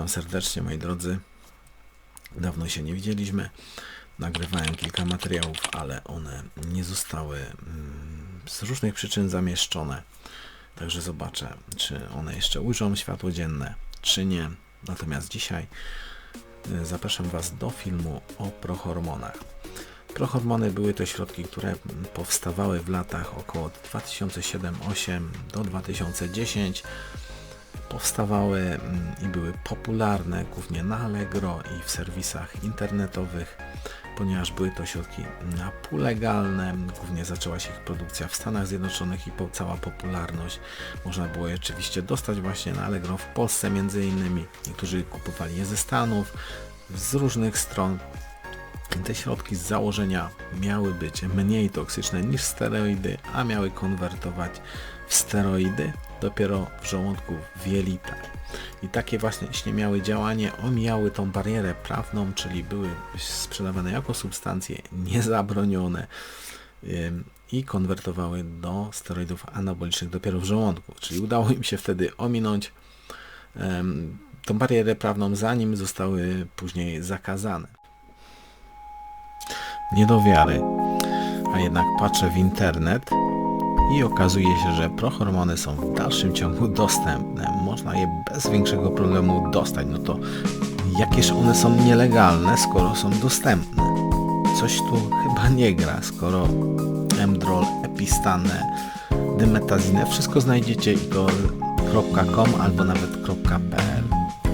Witam serdecznie moi drodzy. Dawno się nie widzieliśmy. Nagrywałem kilka materiałów, ale one nie zostały mm, z różnych przyczyn zamieszczone. Także zobaczę, czy one jeszcze ujrzą światło dzienne, czy nie. Natomiast dzisiaj y, zapraszam Was do filmu o prohormonach. Prohormony były to środki, które powstawały w latach około 2007-2008 do 2010 powstawały mm, i były popularne głównie na Allegro i w serwisach internetowych, ponieważ były to środki na pół legalne. Głównie zaczęła się ich produkcja w Stanach Zjednoczonych i po, cała popularność. Można było je oczywiście dostać właśnie na Allegro w Polsce między innymi. Niektórzy kupowali je ze Stanów, z różnych stron. Te środki z założenia miały być mniej toksyczne niż steroidy, a miały konwertować w steroidy dopiero w żołądku w jelitach. I takie właśnie miały działanie, omijały tą barierę prawną, czyli były sprzedawane jako substancje niezabronione i konwertowały do steroidów anabolicznych dopiero w żołądku. Czyli udało im się wtedy ominąć tą barierę prawną, zanim zostały później zakazane. Nie do wiary, a jednak patrzę w internet i okazuje się, że prohormony są w dalszym ciągu dostępne. Można je bez większego problemu dostać. No to jakież one są nielegalne, skoro są dostępne? Coś tu chyba nie gra, skoro Emdrol, Epistane, Dymetazinę, wszystko znajdziecie i to .com albo nawet .pl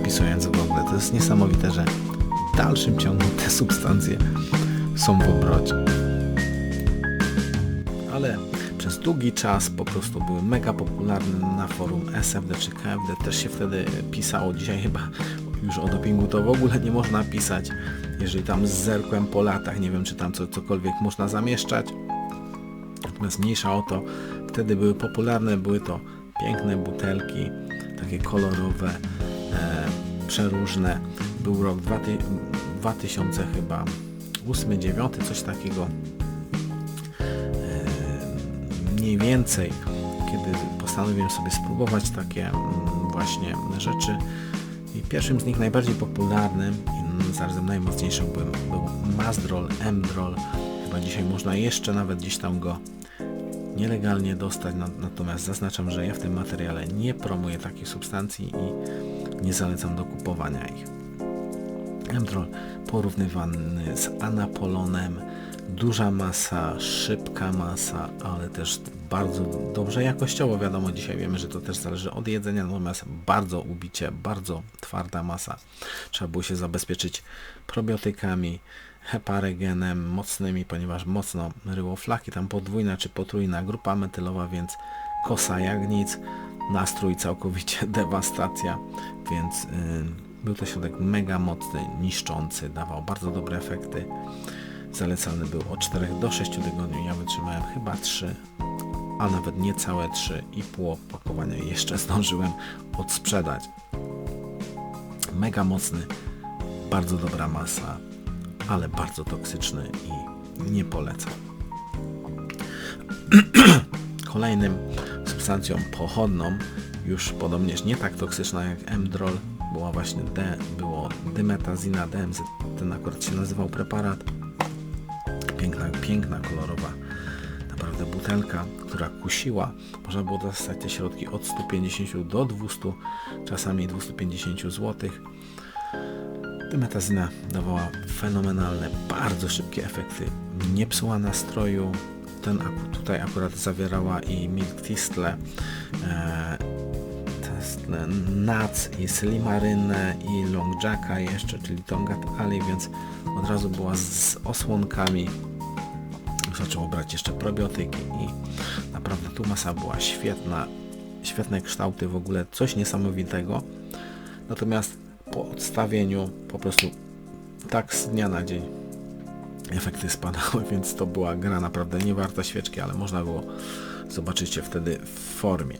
wpisując w ogóle. To jest niesamowite, że w dalszym ciągu te substancje są w obrocie. Ale przez długi czas po prostu były mega popularne na forum SFD czy KFD. Też się wtedy pisało. Dzisiaj chyba już o dopingu to w ogóle nie można pisać. Jeżeli tam zerkłem po latach, nie wiem czy tam co, cokolwiek można zamieszczać. Natomiast mniejsza o to, wtedy były popularne, były to piękne butelki, takie kolorowe, e, przeróżne. Był rok 2000 chyba 8, 9, coś takiego mniej więcej, kiedy postanowiłem sobie spróbować takie mm, właśnie rzeczy i pierwszym z nich najbardziej popularnym i zarazem najmocniejszym był, był Mazdrol, Emdrol. Chyba dzisiaj można jeszcze nawet gdzieś tam go nielegalnie dostać, natomiast zaznaczam, że ja w tym materiale nie promuję takich substancji i nie zalecam do kupowania ich. Emdrol porównywany z anapolonem, duża masa, szybka masa, ale też bardzo dobrze jakościowo. Wiadomo, dzisiaj wiemy, że to też zależy od jedzenia, natomiast bardzo ubicie, bardzo twarda masa. Trzeba było się zabezpieczyć probiotykami, heparygenem mocnymi, ponieważ mocno ryło flaki, tam podwójna czy potrójna grupa metylowa, więc kosa jak nic, nastrój całkowicie dewastacja, więc yy, był to środek mega mocny, niszczący, dawał bardzo dobre efekty. Zalecany był od 4 do 6 tygodni. Ja wytrzymałem chyba 3, a nawet niecałe 3,5 opakowania jeszcze zdążyłem odsprzedać. Mega mocny, bardzo dobra masa, ale bardzo toksyczny i nie polecam. Kolejnym substancją pochodną, już podobnież nie tak toksyczna jak Emdrol, była właśnie D, było dymetazina DMZ, ten akurat się nazywał preparat piękna, piękna, kolorowa naprawdę butelka, która kusiła. Można było dostać te środki od 150 do 200, czasami 250 zł. Dymetazyna dawała fenomenalne, bardzo szybkie efekty. Nie psuła nastroju. Ten tutaj akurat zawierała i Milk Tistle, e, Nuts i Slimarynę i Long Jacka jeszcze, czyli Tongat Ali, więc od razu była z osłonkami zaczęło brać jeszcze probiotyki i naprawdę tu masa była świetna, świetne kształty w ogóle, coś niesamowitego. Natomiast po odstawieniu po prostu tak z dnia na dzień efekty spadały, więc to była gra naprawdę nie warta świeczki, ale można było zobaczyć je wtedy w formie.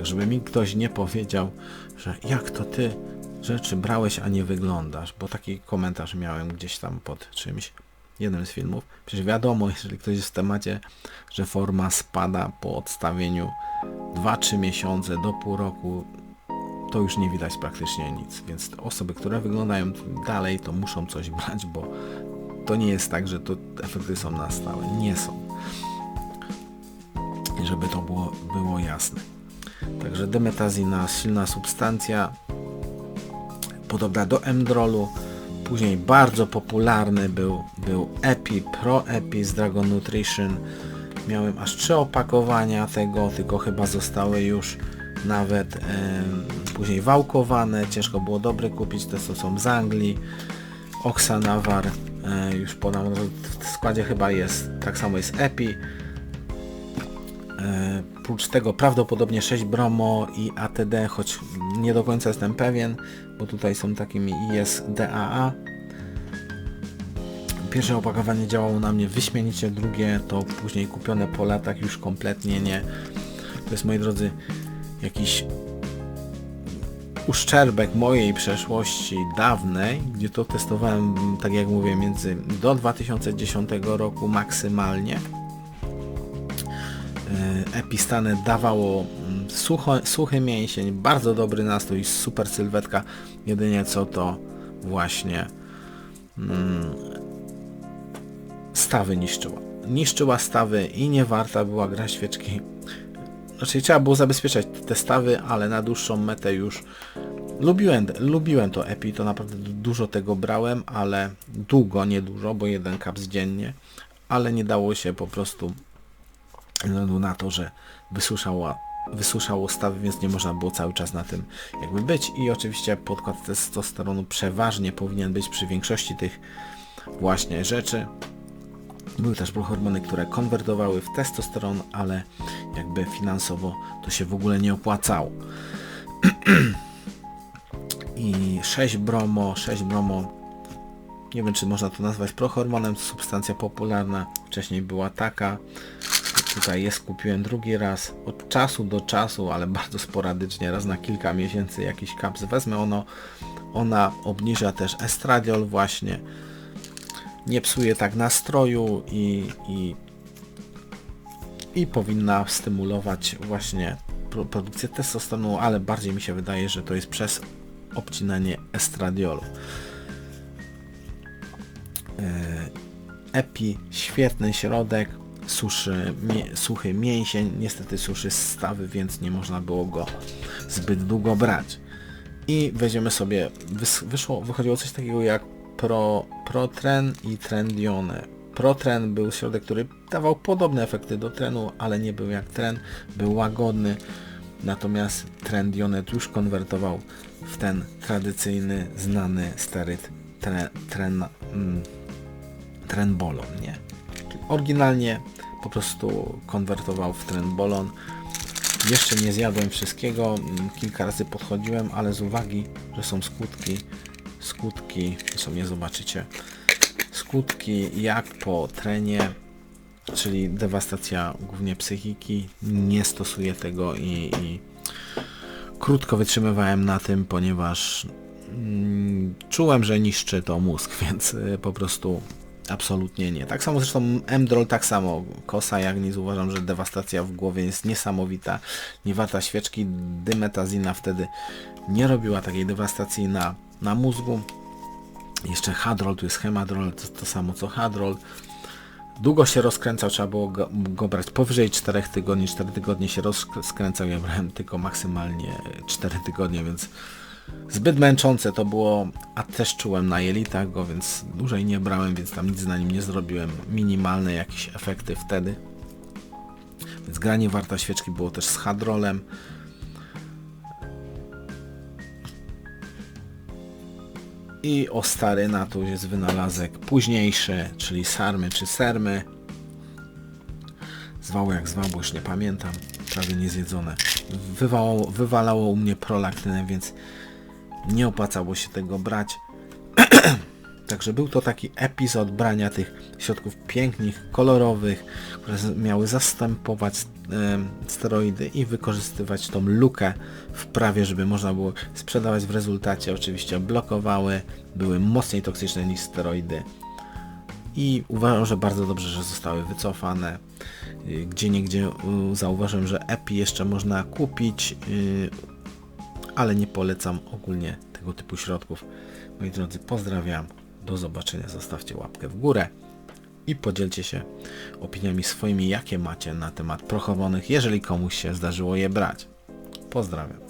Żeby mi ktoś nie powiedział, że jak to ty rzeczy brałeś, a nie wyglądasz, bo taki komentarz miałem gdzieś tam pod czymś jednym z filmów. Przecież wiadomo, jeżeli ktoś jest w temacie, że forma spada po odstawieniu 2-3 miesiące do pół roku, to już nie widać praktycznie nic. Więc osoby, które wyglądają dalej, to muszą coś brać, bo to nie jest tak, że to efekty są na stałe. Nie są. Żeby to było, było jasne. Także demetazina, silna substancja, podobna do emdrolu. Później bardzo popularny był, był Epi, Pro Epi z Dragon Nutrition. Miałem aż trzy opakowania tego, tylko chyba zostały już nawet e, później wałkowane. Ciężko było dobre kupić, te co są z Anglii. Oxanawar, e, już podam, w składzie chyba jest, tak samo jest Epi. E, Prócz tego prawdopodobnie 6 bromo i ATD, choć nie do końca jestem pewien, bo tutaj są takimi ISDAA. Pierwsze opakowanie działało na mnie wyśmienicie, drugie to później kupione po latach już kompletnie nie. To jest moi drodzy jakiś uszczerbek mojej przeszłości dawnej, gdzie to testowałem, tak jak mówię, między do 2010 roku maksymalnie E, Epistane dawało mm, sucho, suchy mięsień, bardzo dobry nastrój, super sylwetka, jedynie co to właśnie mm, stawy niszczyła. Niszczyła stawy i nie warta była gra świeczki. Znaczy trzeba było zabezpieczać te stawy, ale na dłuższą metę już lubiłem, lubiłem to Epi, to naprawdę dużo tego brałem, ale długo, nie dużo, bo jeden kaps dziennie, ale nie dało się po prostu ze względu na to, że wysuszało, wysuszało stawy, więc nie można było cały czas na tym jakby być i oczywiście podkład testosteronu przeważnie powinien być przy większości tych właśnie rzeczy. Były też prohormony, które konwertowały w testosteron, ale jakby finansowo to się w ogóle nie opłacało. I 6 bromo, 6 bromo, nie wiem czy można to nazwać prohormonem, to substancja popularna, wcześniej była taka, Tutaj jest kupiłem drugi raz od czasu do czasu, ale bardzo sporadycznie, raz na kilka miesięcy jakiś kaps wezmę. Ono, ona obniża też estradiol właśnie. Nie psuje tak nastroju i, i, i powinna stymulować właśnie produkcję testosteronu, ale bardziej mi się wydaje, że to jest przez obcinanie estradiolu. E, Epi, świetny środek, suszy, mie, suchy mięsień, niestety suszy stawy, więc nie można było go zbyt długo brać. I weźmiemy sobie, wyszło, wychodziło coś takiego jak Pro, Protren i Trendione. Protren był środek, który dawał podobne efekty do trenu, ale nie był jak tren, był łagodny. Natomiast Trendionet już konwertował w ten tradycyjny, znany steryt tren, tren, mm, trenbolon, nie? Oryginalnie po prostu konwertował w bolon. Jeszcze nie zjadłem wszystkiego, mm, kilka razy podchodziłem, ale z uwagi, że są skutki, skutki, sobie zobaczycie, skutki jak po trenie, czyli dewastacja głównie psychiki, nie stosuję tego i, i krótko wytrzymywałem na tym, ponieważ mm, czułem, że niszczy to mózg, więc y, po prostu Absolutnie nie. Tak samo zresztą Emdrol, tak samo. Kosa jak nic uważam, że dewastacja w głowie jest niesamowita. Nie warta świeczki. Dymetazina wtedy nie robiła takiej dewastacji na, na mózgu. Jeszcze hadrol, tu jest hemadrol, to, to samo co hadrol. Długo się rozkręcał, trzeba było go, go, brać powyżej 4 tygodni. 4 tygodnie się rozkręcał, ja brałem tylko maksymalnie 4 tygodnie, więc Zbyt męczące to było, a też czułem na jelitach go, więc dłużej nie brałem, więc tam nic na nim nie zrobiłem. Minimalne jakieś efekty wtedy. Więc granie warta świeczki było też z hadrolem. I ostaryna to już jest wynalazek późniejszy, czyli sarmy czy sermy. Zwało jak zwał, bo już nie pamiętam. Prawie niezjedzone. Wywało, wywalało u mnie prolaktynę, więc nie opłacało się tego brać. Także był to taki epizod brania tych środków pięknych, kolorowych, które miały zastępować steroidy i wykorzystywać tą lukę w prawie, żeby można było sprzedawać w rezultacie. Oczywiście blokowały, były mocniej toksyczne niż steroidy. I uważam, że bardzo dobrze, że zostały wycofane. Gdzie niegdzie zauważyłem, że EPI jeszcze można kupić ale nie polecam ogólnie tego typu środków. Moi drodzy, pozdrawiam. Do zobaczenia. Zostawcie łapkę w górę i podzielcie się opiniami swoimi, jakie macie na temat prochowonych, jeżeli komuś się zdarzyło je brać. Pozdrawiam.